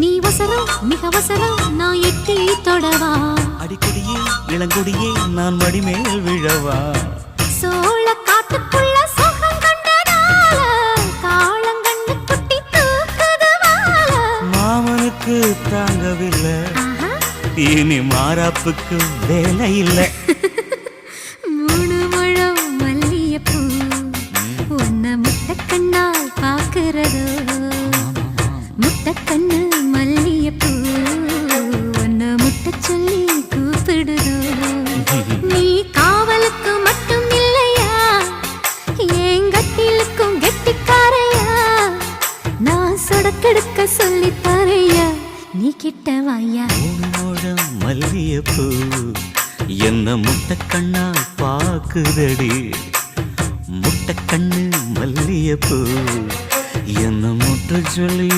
நீ வசரம் மிக வசரம் நான் எட்டி தொடவா. அடிக்கடியே இளங்கொடியே நான் மடிமேல் விழவா. சோழ காட்டுக்குள்ள சுகம் கண்டதால காளங்கண்ணு குட்டி தூக்குது வாழ மாமனுக்கு தாங்கவில்லை. இனி மாறாப்புக்கு வேலை இல்லை. மூணு முழம் மல்லியப்பூ உன்னை முட்டை கண்ணால் பாக்குறதோ முட்டை கண்ணு மல்லியப்பூ உன்னை முட்டை சொல்லி கூப்பிடுதோ? நீ காவலுக்கு மட்டும் இல்லையா? என் கட்டிலுக்கும் கெட்டிக்காரையா? நான் சொடக்கெடுக்க சொல்லி தரையா நீ கிட்ட வாயா? மூணோழம் மல்லியப்பூ என்ன முட்டைக்கண்ணா பாக்குதடி. முட்டைக்கண்ணு மல்லியப்பூ என்ன முட்டை சொல்லி